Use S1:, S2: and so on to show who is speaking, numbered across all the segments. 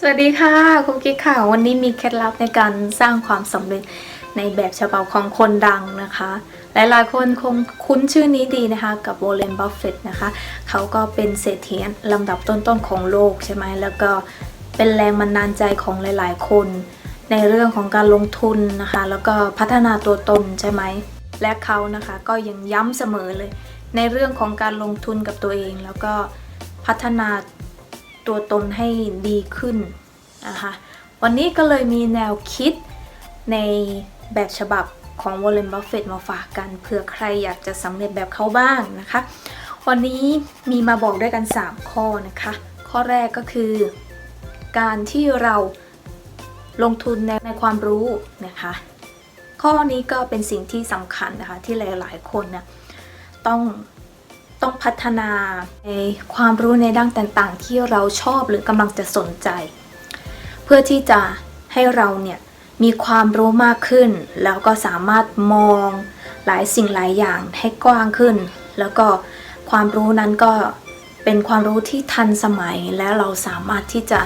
S1: สวัสดีค่ะคุณกิ๊กค่ะ วันนี้มีเคล็ดลับในการสร้างความสำเร็จในแบบฉบับของคนดังนะคะ หลายๆ คนคงคุ้นชื่อนี้ดีนะคะกับโวลเลนบัฟเฟตนะคะ เขาก็เป็นเศรษฐีลำดับต้นๆของโลกใช่ไหมแล้วก็เป็นแรงบันดาลใจของหลายๆ คน ในเรื่องของการลงทุนนะคะ แล้วก็พัฒนาตัวตนใช่ไหมและเขานะคะก็ยังย้ำเสมอเลย ในเรื่องของการลงทุนกับตัวเอง แล้วก็พัฒนา ตัวตนให้ดีขึ้นนะคะวันนี้ก็เลยมีแนวคิดในแบบฉบับของวอลเลนบัฟเฟตมาฝากกันเผื่อใครอยากจะสำเร็จแบบเขาบ้างนะคะ วันนี้มีมาบอกด้วยกัน 3 ข้อนะคะ ข้อแรกก็คือ การที่เราลงทุนในในความรู้นะคะ ข้อนี้ก็เป็นสิ่งที่สำคัญนะคะที่หลาย ๆ คนนะต้อง ต้องพัฒนาในความรู้ในด้านต่างๆ ที่เราชอบหรือกำลังจะสนใจ เพื่อที่จะให้เราเนี่ยมีความรู้มากขึ้น แล้วก็สามารถมองหลายสิ่งหลายอย่างให้กว้างขึ้น แล้วก็ความรู้นั้นก็เป็นความรู้ที่ทันสมัยและเราสามารถที่จะ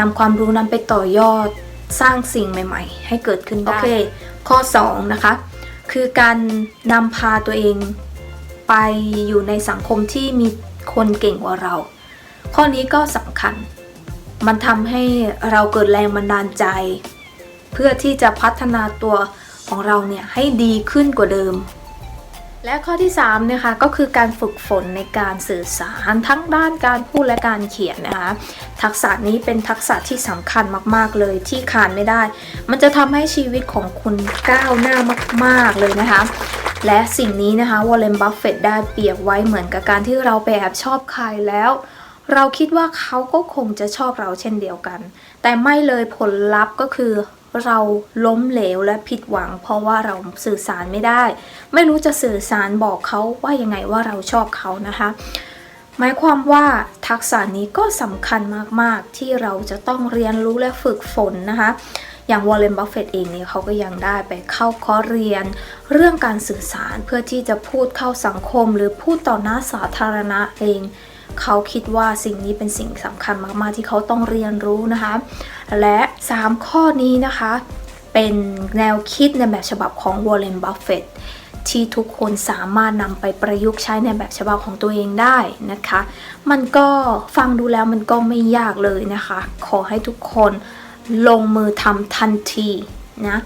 S1: นำความรู้นั้นไปต่อยอดสร้างสิ่งใหม่ ๆ ให้เกิดขึ้นได้ โอเค ข้อ 2 นะคะ คือการนำพาตัวเอง ไปอยู่ในสังคมที่มีคนเก่งกว่าเรา ข้อนี้ก็สำคัญ มันทำให้เราเกิดแรงบันดาลใจ เพื่อที่จะพัฒนาตัวของเราเนี่ยให้ดีขึ้นกว่าเดิม และข้อที่3นะคะก็คือการฝึกฝนในการสื่อสารทั้งด้านการพูดและการเขียนนะคะทักษะนี้เป็นทักษะที่สำคัญมากๆเลยที่ขาดไม่ได้ มันจะทำให้ชีวิตของคุณก้าวหน้ามาก ๆเลยนะคะ และสิ่งนี้นะคะวอลเลนบัฟเฟตได้เปรียบไว้เหมือนกับการที่เราไปแอบชอบใครแล้ว เราคิดว่าเขาก็คงจะชอบเราเช่นเดียวกัน แต่ไม่เลยผลลัพธ์ก็คือเราล้มเหลวและผิดหวัง เพราะว่าเราสื่อสารไม่ได้ ไม่รู้จะสื่อสารบอกเขาว่ายังไงว่าเราชอบเขานะคะหมายความว่าทักษะนี้ก็สำคัญมาก ๆ ที่เราจะต้องเรียนรู้และฝึกฝนนะคะ อย่างวอลเลนบัฟเฟตเองเนี่ยเขาก็ยังได้ไปเข้าคอร์สเรียน เรื่องการสื่อสารเพื่อที่จะพูดเข้าสังคม หรือพูดต่อหน้าสาธารณะเองเขาคิดว่าสิ่งนี้เป็นสิ่งสำคัญมาก ๆ ที่เขาต้องเรียนรู้นะคะ และ 3 ข้อนี้นะคะ เป็นแนวคิดในแบบฉบับของวอลเลนบัฟเฟตที่ทุกคนสามารถนำไปประยุกต์ใช้ในแบบฉบับของตัวเองได้นะคะ มันก็ฟังดูแล้วมันก็ไม่ยากเลยนะคะ ขอให้ทุกคน ลงมือทำทันทีนะ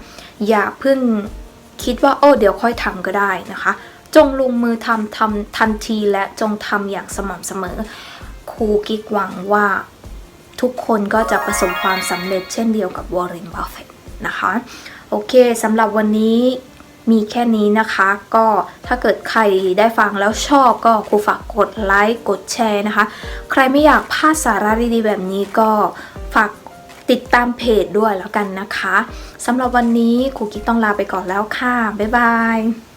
S1: อย่าเพิ่งคิดว่าโอ้เดี๋ยวค่อยทำก็ได้นะคะ จงลงมือทำทำทันทีและจงทำอย่างสม่ำเสมอ ครูกิ๊กหวังว่าทุกคนก็จะประสบความสำเร็จเช่นเดียวกับวอร์เรนบัฟเฟตนะคะ โอเคสำหรับวันนี้มีแค่นี้นะคะ ก็ถ้าเกิดใครได้ฟังแล้วชอบก็ครูฝากกดไลค์กดแชร์นะคะ ใครไม่อยากพลาดสาระดีๆแบบนี้ก็ฝาก ติดตามเพจด้วยแล้วกันนะคะสำหรับวันนี้ครูกิ๊กต้องลาไปก่อนแล้วค่ะ บ๊ายบาย